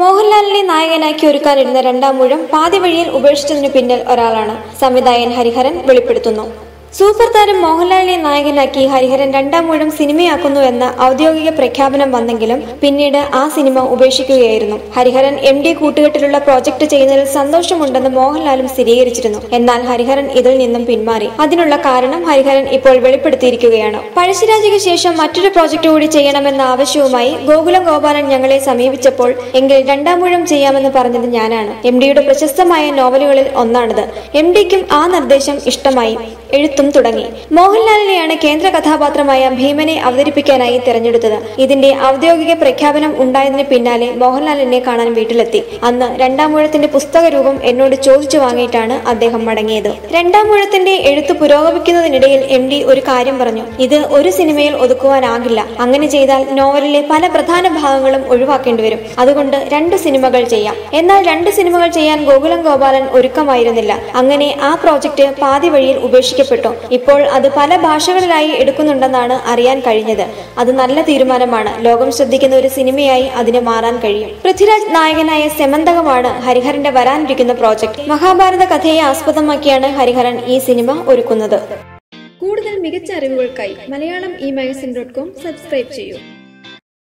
മോഹൻലാലിനെ നായകനാക്കി ഒരുക്കാനിരുന്ന രണ്ടാം മൂഴം പാതിവഴിയിൽ ഉപേക്ഷിച്ചതിനു പിന്നിൽ ഒരാളാണ്. സംവിധായകൻ ഹരിഹരൻ വെളിപ്പെടുത്തുന്നു. സൂപ്പർ താരം മോഹൻലാലിനെ നായകനാക്കി ഹരിഹരൻ രണ്ടാം മൂഴം സിനിമയാക്കുന്നു എന്ന ഔദ്യോഗിക പ്രഖ്യാപനം വന്നെങ്കിലും പിന്നീട് ആ സിനിമ ഉപേക്ഷിക്കുകയായിരുന്നു. ഹരിഹരൻ എം ഡി കൂട്ടുകെട്ടിലുള്ള പ്രോജക്ട് ചെയ്യുന്നതിൽ സന്തോഷമുണ്ടെന്ന് മോഹൻലാലും സ്ഥിരീകരിച്ചിരുന്നു. എന്നാൽ ഹരിഹരൻ ഇതിൽ നിന്നും പിന്മാറി. അതിനുള്ള കാരണം ഹരിഹരൻ ഇപ്പോൾ വെളിപ്പെടുത്തിയിരിക്കുകയാണ്. പഴശ്ശിരാജയ്ക്ക് ശേഷം മറ്റൊരു പ്രോജക്ട് കൂടി ചെയ്യണമെന്ന ആവശ്യവുമായി ഗോകുലം ഗോപാലൻ ഞങ്ങളെ സമീപിച്ചപ്പോൾ എങ്കിൽ രണ്ടാം മൂഴം ചെയ്യാമെന്ന് പറഞ്ഞത് ഞാനാണ്. എം ഡിയുടെ പ്രശസ്തമായ നോവലുകളിൽ ഒന്നാണിത്. എം ഡിക്കും ആ നിർദ്ദേശം ഇഷ്ടമായി. എഴുത്തും തുടങ്ങി. മോഹൻലാലിനെയാണ് കേന്ദ്ര കഥാപാത്രമായ ഭീമനെ അവതരിപ്പിക്കാനായി തിരഞ്ഞെടുത്തത്. ഇതിന്റെ ഔദ്യോഗിക പ്രഖ്യാപനം ഉണ്ടായതിന് പിന്നാലെ മോഹൻലാലിനെ കാണാൻ വീട്ടിലെത്തി. അന്ന് രണ്ടാം മൂഴത്തിന്റെ പുസ്തക രൂപം എന്നോട് ചോദിച്ചു വാങ്ങിയിട്ടാണ് അദ്ദേഹം മടങ്ങിയത്. രണ്ടാം മൂഴത്തിന്റെ എഴുത്ത് പുരോഗമിക്കുന്നതിനിടയിൽ എം ഡി ഒരു കാര്യം പറഞ്ഞു. ഇത് ഒരു സിനിമയിൽ ഒതുക്കുവാനാകില്ല. അങ്ങനെ ചെയ്താൽ നോവലിലെ പല പ്രധാന ഭാഗങ്ങളും ഒഴിവാക്കേണ്ടി വരും. അതുകൊണ്ട് രണ്ട് സിനിമകൾ ചെയ്യാം. എന്നാൽ രണ്ട് സിനിമകൾ ചെയ്യാൻ ഗോകുലം ഗോപാലൻ ഒരുക്കമായിരുന്നില്ല. അങ്ങനെ ആ പ്രോജക്റ്റ് പാതി വഴിയിൽ ഉപേക്ഷിക്കപ്പെട്ടു ഇപ്പോൾ അത് പല ഭാഷകളിലായി എടുക്കുന്നുണ്ടെന്നാണ് അറിയാൻ കഴിഞ്ഞത്. അത് നല്ല തീരുമാനമാണ്. ലോകം ശ്രദ്ധിക്കുന്ന ഒരു സിനിമയായി അതിന് മാറാൻ കഴിയും. പൃഥ്വിരാജ് നായകനായ സെമന്തകമാണ് ഹരിഹരന്റെ വരാനിരിക്കുന്ന പ്രോജക്ട്. മഹാഭാരത കഥയെ ആസ്പദമാക്കിയാണ് ഹരിഹരൻ ഈ സിനിമ ഒരുക്കുന്നത്. കൂടുതൽ മികച്ച അറിവുകൾക്കായി Malayalam e magazine dot com subscribe ചെയ്യൂ.